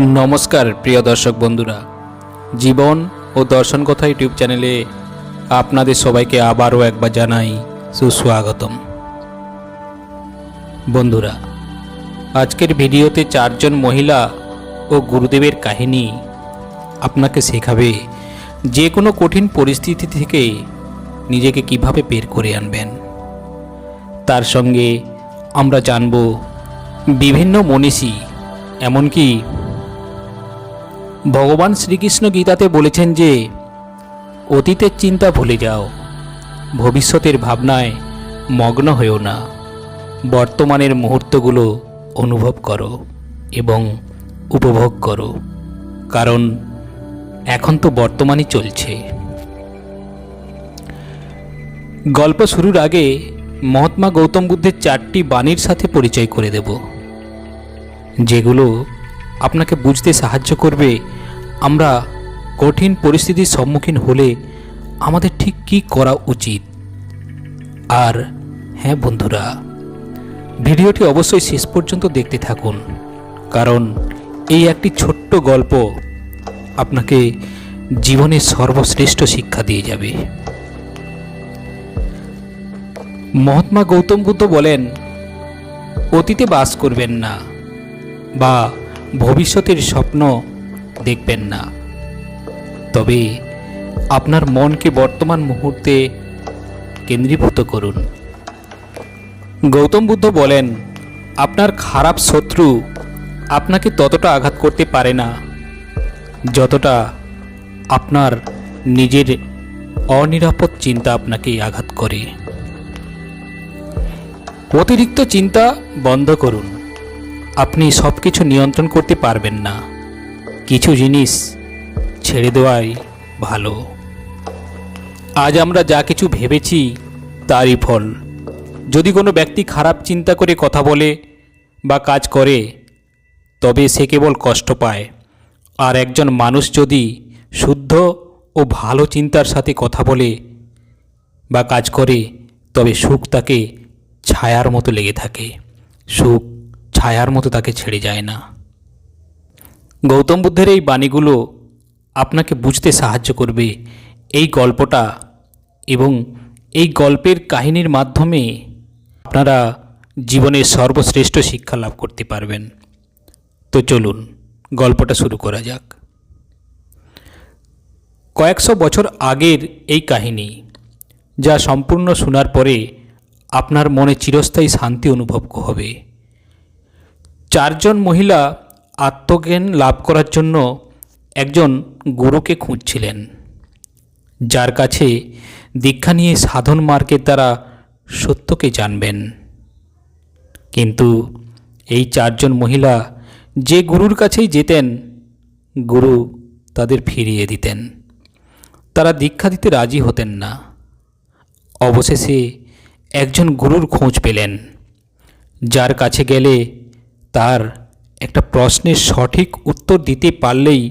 নমস্কার, প্রিয় দর্শক বন্ধুরা। জীবন ও দর্শন কথা ইউটিউব চ্যানেলে আপনাদের সবাইকে আবারও একবার জানাই সুস্বাগতম। বন্ধুরা, আজকের ভিডিওতে চারজন মহিলা ও গুরুদেবের কাহিনী আপনাকে শেখাবে যে কোনো কঠিন পরিস্থিতি থেকে নিজেকে কীভাবে বের করে আনবেন। তার সঙ্গে আমরা জানব বিভিন্ন মনীষী, এমনকি ভগবান শ্রীকৃষ্ণ গীতাতে বলেছেন যে, অতীতের চিন্তা ভুলে যাও, ভবিষ্যতের ভাবনায় মগ্ন হয়েও না, বর্তমানের মুহূর্তগুলো অনুভব করো এবং উপভোগ করো, কারণ এখন তো বর্তমানই চলছে। গল্প শুরুর আগে মহাত্মা গৌতম বুদ্ধের চারটি বাণীর সাথে পরিচয় করে দেব, যেগুলো আপনাকে বুঝতে সাহায্য করবে আমরা কঠিন পরিস্থিতির সম্মুখীন হলে আমাদের ঠিক কী করা উচিত? আর হ্যাঁ বন্ধুরা, ভিডিওটি অবশ্যই শেষ পর্যন্ত দেখতে থাকুন, কারণ এই একটি ছোট্ট গল্প আপনাকে জীবনের সর্বশ্রেষ্ঠ শিক্ষা দিয়ে যাবে। মহাত্মা গৌতম বুদ্ধ বলেন, অতীতে বাস করবেন না, বা ভবিষ্যতের স্বপ্ন দেখবেন না। তবে আপনার মনকে বর্তমান মুহূর্তে কেন্দ্রীভূত করুন। গৌতম বুদ্ধ বলেন, আপনার খারাপ শত্রু আপনাকে ততটা আঘাত করতে পারে না, যতটা আপনার নিজের অনিরাপদ চিন্তা আপনাকে আঘাত করে। অতিরিক্ত চিন্তা বন্ধ করুন। আপনি সব কিছু নিয়ন্ত্রণ করতে পারবেন না। কিছু জিনিস ছেড়ে দেওয়াই ভালো। আজ আমরা যা কিছু ভেবেছি তারই ফল। যদি কোনো ব্যক্তি খারাপ চিন্তা করে কথা বলে বা কাজ করে, তবে সে কেবল কষ্ট পায়। আর একজন মানুষ যদি শুদ্ধ ও ভালো চিন্তার সাথে কথা বলে বা কাজ করে, তবে সুখ তাকে ছায়ার মতো লেগে থাকে। সুখ ছায়ার মতো তাকে ছেড়ে যায় না। গৌতম বুদ্ধের এই বাণীগুলো আপনাকে বুঝতে সাহায্য করবে। এই গল্পটা এবং এই গল্পের কাহিনীর মাধ্যমে আপনারা জীবনের সর্বশ্রেষ্ঠ শিক্ষা লাভ করতে পারবেন। তো চলুন, গল্পটা শুরু করা যাক। কয়েকশো বছর আগের এই কাহিনী, যা সম্পূর্ণ শোনার পরে আপনার মনে চিরস্থায়ী শান্তি অনুভব হবে। চারজন মহিলা আত্মজ্ঞান লাভ করার জন্য একজন গুরুকে খুঁজছিলেন, যার কাছে দীক্ষা নিয়ে সাধন মার্গের দ্বারা সত্যকে জানবেন। কিন্তু এই চারজন মহিলা যে গুরুর কাছেই যেতেন, গুরু তাদের ফিরিয়ে দিতেন। তারা দীক্ষা দিতে রাজি হতেন না। অবশেষে একজন গুরুর খোঁজ পেলেন, যার কাছে গেলে তার একটা প্রশ্নের সঠিক উত্তর দিতে পারলেই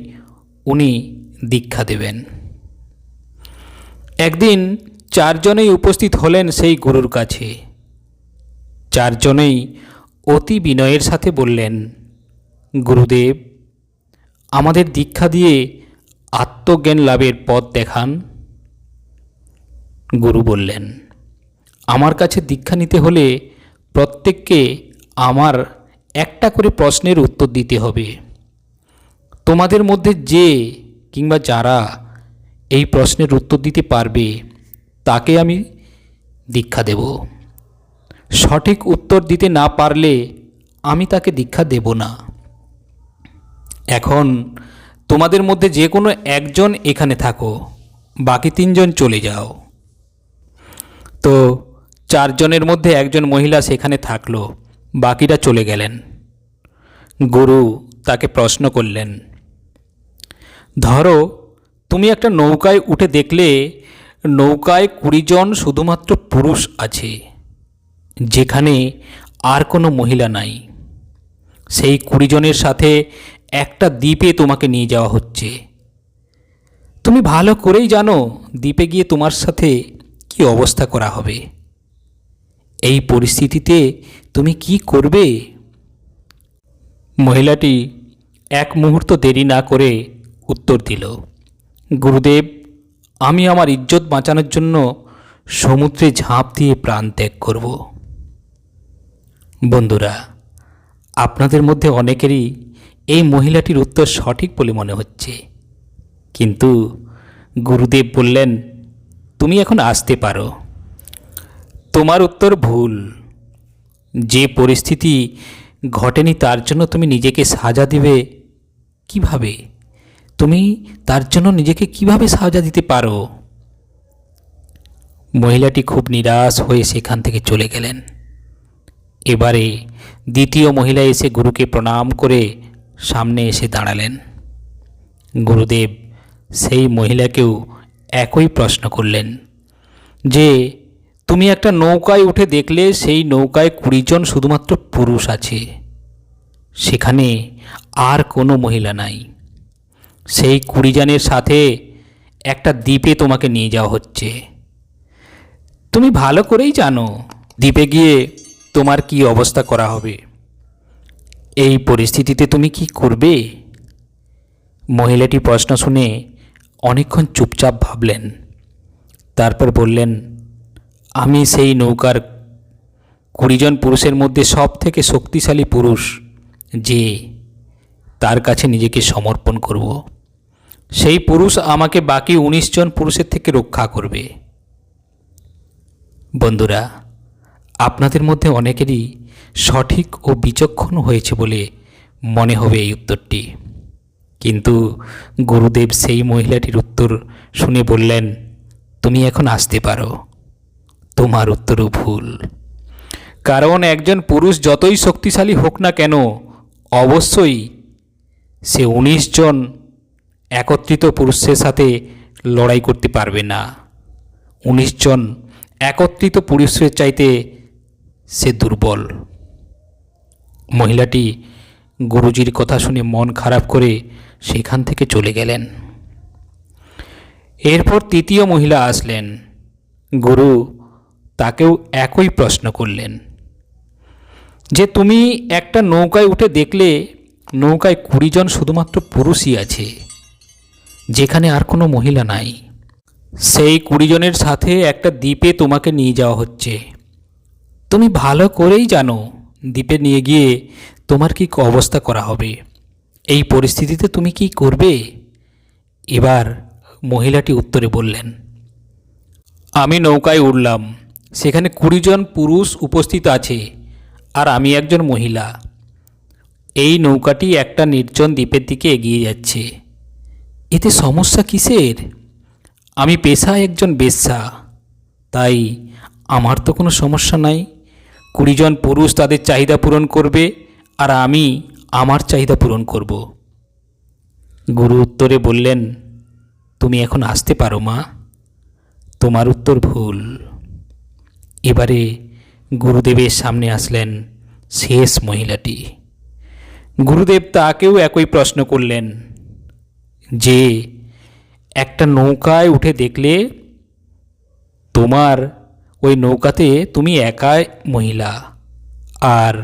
উনি দীক্ষা দেবেন। একদিন চারজনেই উপস্থিত হলেন সেই গুরুর কাছে। চারজনেই অতি বিনয়ের সাথে বললেন, গুরুদেব, আমাদের দীক্ষা দিয়ে আত্মজ্ঞান লাভের পথ দেখান। গুরু বললেন, আমার কাছে দীক্ষা নিতে হলে প্রত্যেককে আমার একটা করে প্রশ্নের উত্তর দিতে হবে। তোমাদের মধ্যে যে কিংবা যারা এই প্রশ্নের উত্তর দিতে পারবে, তাকে আমি দীক্ষা দেব। সঠিক উত্তর দিতে না পারলে আমি তাকে দীক্ষা দেব না। এখন তোমাদের মধ্যে যে কোনো একজন এখানে থাকো, বাকি তিনজন চলে যাও। তো চারজনের মধ্যে একজন মহিলা সেখানে থাকল, বাকিরা চলে গেলেন। গুরু তাকে প্রশ্ন করলেন, ধরো, তুমি একটা নৌকায় উঠে দেখলে নৌকায় কুড়িজন শুধুমাত্র পুরুষ আছে, যেখানে আর কোনো মহিলা নাই। সেই কুড়িজনের সাথে একটা দ্বীপে তোমাকে নিয়ে যাওয়া হচ্ছে। তুমি ভালো করেই জানো দ্বীপে গিয়ে তোমার সাথে কি অবস্থা করা হবে। এই পরিস্থিতিতে তুমি কি করবে? মহিলাটি এক মুহূর্ত দেরি না করে উত্তর দিল, গুরুদেব, আমি আমার ইজ্জত বাঁচানোর জন্য সমুদ্রে ঝাঁপ দিয়ে প্রাণ ত্যাগ করব। বন্ধুরা, আপনাদের মধ্যে অনেকেরই এই মহিলাটির উত্তর সঠিক বলে মনে হচ্ছে। কিন্তু গুরুদেব বললেন, তুমি এখন আসতে পারো। তোমার উত্তর ভুল। যে পরিস্থিতি ঘটেনি তার জন্য তুমি নিজেকে সাজা দিবে? কীভাবে? তুমি তার জন্য নিজেকে কীভাবে সাজা দিতে পারো? মহিলাটি খুব নিরাশ হয়ে সেখান থেকে চলে গেলেন। এবারে দ্বিতীয় মহিলা এসে গুরুকে প্রণাম করে সামনে এসে দাঁড়ালেন। গুরুদেব সেই মহিলাকেও একই প্রশ্ন করলেন যে তুমি একটা নৌকায় উঠে দেখলে সেই নৌকায় কুড়িজন শুধুমাত্র পুরুষ আছে। সেখানে আর কোনো মহিলা নাই। সেই কুড়িজনের সাথে একটা দ্বীপে তোমাকে নিয়ে যাওয়া হচ্ছে। তুমি ভালো করেই জানো দ্বীপে গিয়ে তোমার কি অবস্থা করা হবে। এই পরিস্থিতিতে তুমি কি করবে? মহিলাটি প্রশ্ন শুনে অনেকক্ষণ চুপচাপ ভাবলেন। তারপর বললেন আমি সেই নৌকার কুড়িজন পুরুষের মধ্যে সব থেকে শক্তিশালী পুরুষ যে তার কাছে নিজেকে সমর্পণ করব। সেই পুরুষ আমাকে বাকি উনিশ জন পুরুষের থেকে রক্ষা করবে। বন্ধুরা, আপনাদের মধ্যে অনেকেরই সঠিক ও বিচক্ষণ হয়েছে বলে মনে হবে এই উত্তরটি। কিন্তু গুরুদেব সেই মহিলাটির উত্তর শুনে বললেন, তুমি এখন আসতে পারো। তোমার উত্তরও ভুল। কারণ একজন পুরুষ যতই শক্তিশালী হোক না কেন, অবশ্যই সে উনিশ জন একত্রিত পুরুষের সাথে লড়াই করতে পারবে না। উনিশ জন একত্রিত পুরুষের চাইতে সে দুর্বল। মহিলাটি গুরুজির কথা শুনে মন খারাপ করে সেখান থেকে চলে গেলেন। এরপর তৃতীয় মহিলা আসলেন। গুরু তাকেও একই প্রশ্ন করলেন। যে তুমি একটা নৌকায় উঠে দেখলে নৌকায় কুড়ি জন শুধুমাত্র পুরুষই আছে, যেখানে আর কোনো মহিলা নাই। সেই কুড়ি জনের সাথে একটা দ্বীপে তোমাকে নিয়ে যাওয়া হচ্ছে। তুমি ভালো করেই জানো দ্বীপে নিয়ে গিয়ে তোমার কি অবস্থা করা হবে। এই পরিস্থিতিতে তুমি কি করবে? এবার মহিলাটি উত্তরে বললেন, আমি নৌকায় উঠলাম সেখানে কুড়ি জন পুরুষ উপস্থিত আছে আর আমি একজন মহিলা। এই নৌকাটি একটা নির্জন দ্বীপের দিকে এগিয়ে যাচ্ছে। এতে সমস্যা কিসের? আমি পেশায় একজন বেশ্যা, তাই আমার তো কোনো সমস্যা নাই। কুড়িজন পুরুষ তাদের চাহিদা পূরণ করবে আর আমি আমার চাহিদা পূরণ করব। গুরু উত্তরে বললেন, তুমি এখন আসতে পারো মা। তোমার উত্তর ভুল। এবারে গুরুদেবের সামনে আসলেন শেষ মহিলাটি। গুরুদেব তাকেও একই প্রশ্ন করলেন, যে, একটা নৌকায় উঠে দেখলে তোমার ওই নৌকাতে তুমি একাই মহিলা আর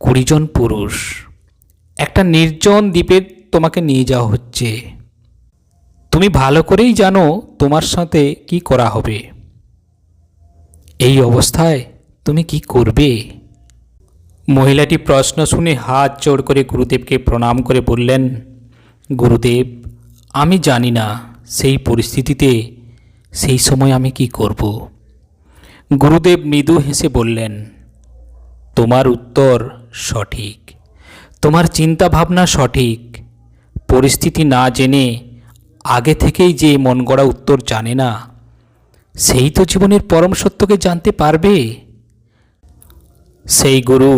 কুড়িজন পুরুষ। একটা নির্জন দ্বীপে তোমাকে নিয়ে যাওয়া হচ্ছে। তুমি ভালো করেই জানো তোমার সাথে কি করা হবে। এই অবস্থায় তুমি কি করবে? মহিলাটি প্রশ্ন শুনে হাত জোড় করে গুরুদেবকে প্রণাম করে বললেন, গুরুদেব, আমি জানি না সেই পরিস্থিতিতে সেই সময় আমি কি করব। গুরুদেব মৃদু হেসে বললেন, তোমার উত্তর সঠিক। তোমার চিন্তা ভাবনা সঠিক। পরিস্থিতি না জেনে আগে থেকেই যে মন গড়া উত্তর জানে না সেই তো জীবনের পরম সত্যকে জানতে পারবে। সেই গুরু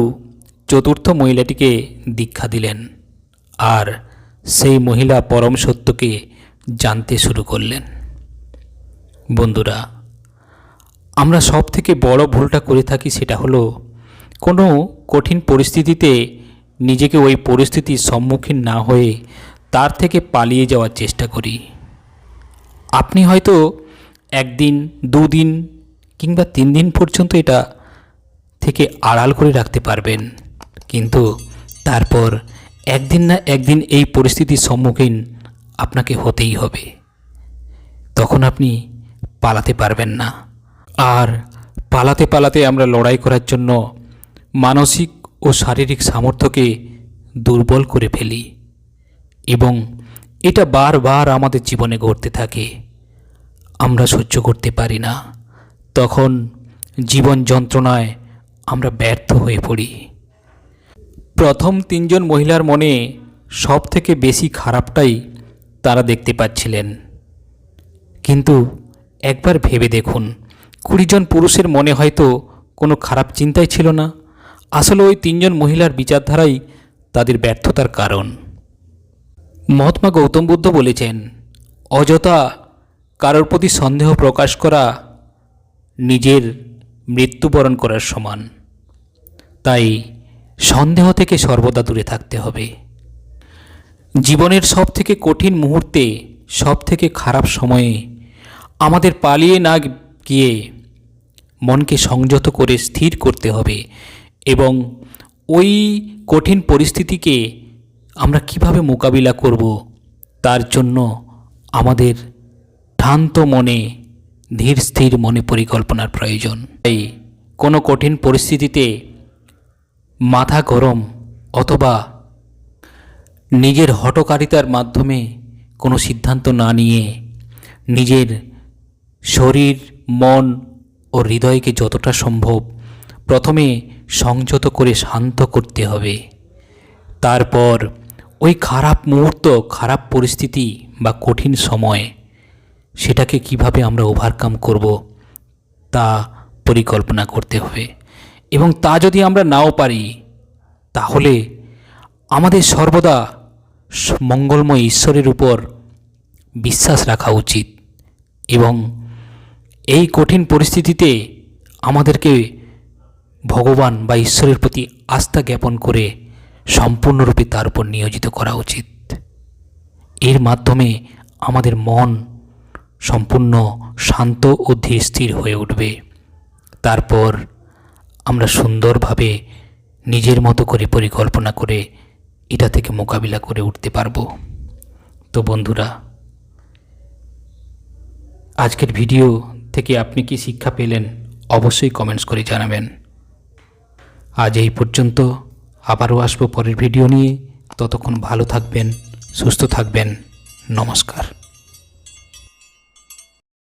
চতুর্থ মহিলাটিকে দীক্ষা দিলেন আর সেই মহিলা পরম সত্যকে জানতে শুরু করলেন। বন্ধুরা, আমরা সব থেকে বড় ভুলটা করে থাকি সেটা হলো, কোনো কঠিন পরিস্থিতিতে নিজেকে ওই পরিস্থিতির সম্মুখীন না হয়ে তার থেকে পালিয়ে যাওয়ার চেষ্টা করি। আপনি হয়তো একদিন, দুদিন কিংবা তিন দিন পর্যন্ত এটা থেকে আড়াল করে রাখতে পারবেন। কিন্তু তারপর একদিন না একদিন এই পরিস্থিতির সম্মুখীন আপনাকে হতেই হবে। তখন আপনি পালাতে পারবেন না। আর পালাতে পালাতে আমরা লড়াই করার জন্য মানসিক ও শারীরিক সামর্থ্যকে দুর্বল করে ফেলি এবং এটা বারবার আমাদের জীবনে ঘটতে থাকে। আমরা সহ্য করতে পারি না। তখন জীবন যন্ত্রণায় আমরা ব্যর্থ হয়ে পড়ি। প্রথম তিনজন মহিলার মনে সব থেকে বেশি খারাপটাই তারা দেখতে পাচ্ছিলেন। কিন্তু একবার ভেবে দেখুন কুড়িজন পুরুষের মনে হয়তো কোনো খারাপ চিন্তাই ছিল না। আসলে ওই তিনজন মহিলার বিচারধারাই তাদের ব্যর্থতার কারণ। মহাত্মা গৌতম বুদ্ধ বলেছেন, অযথা কারোর প্রতি সন্দেহ প্রকাশ করা নিজের মৃত্যুবরণ করার সমান। তাই সন্দেহ থেকে সর্বদা দূরে থাকতে হবে। জীবনের সব থেকে কঠিন মুহূর্তে সব থেকে খারাপ সময়ে আমাদের পালিয়ে না গিয়ে মনকে সংযত করে স্থির করতে হবে এবং ওই কঠিন পরিস্থিতিকে আমরা কীভাবে মোকাবিলা করব, তার জন্য আমাদের শান্ত মনে, ধীর স্থির মনে পরিকল্পনার প্রয়োজন। তাই কোনো কঠিন পরিস্থিতিতে মাথা গরম অথবা নিজের হটকারিতার মাধ্যমে কোনো সিদ্ধান্ত না নিয়ে নিজের শরীর, মন ও হৃদয়কে যতটা সম্ভব প্রথমে সংযত করে শান্ত করতে হবে। তারপর ওই খারাপ মুহূর্ত, খারাপ পরিস্থিতি বা কঠিন সময় সেটাকে কীভাবে আমরা ওভারকাম করব তা পরিকল্পনা করতে হবে। এবং তা যদি আমরা নাও পারি, তাহলে আমাদের সর্বদা মঙ্গলময় ঈশ্বরের উপর বিশ্বাস রাখা উচিত এবং এই কঠিন পরিস্থিতিতে আমাদেরকে ভগবান বা ঈশ্বরের প্রতি আস্থা জ্ঞাপন করে সম্পূর্ণরূপে তার উপর নিয়োজিত করা উচিত। এর মাধ্যমে আমাদের মন সম্পূর্ণ শান্ত ও ধীর স্থির হয়ে উঠবে। তারপর আমরা সুন্দরভাবে নিজের মতো করে পরিকল্পনা করে এটা থেকে মোকাবিলা করে উঠতে পারব। তো বন্ধুরা, আজকের ভিডিও থেকে আপনি কি শিক্ষা পেলেন অবশ্যই কমেন্টস করে জানাবেন। আজ এই পর্যন্ত, আবারও আসব পরের ভিডিও নিয়ে। ততক্ষণ ভালো থাকবেন, সুস্থ থাকবেন। নমস্কার।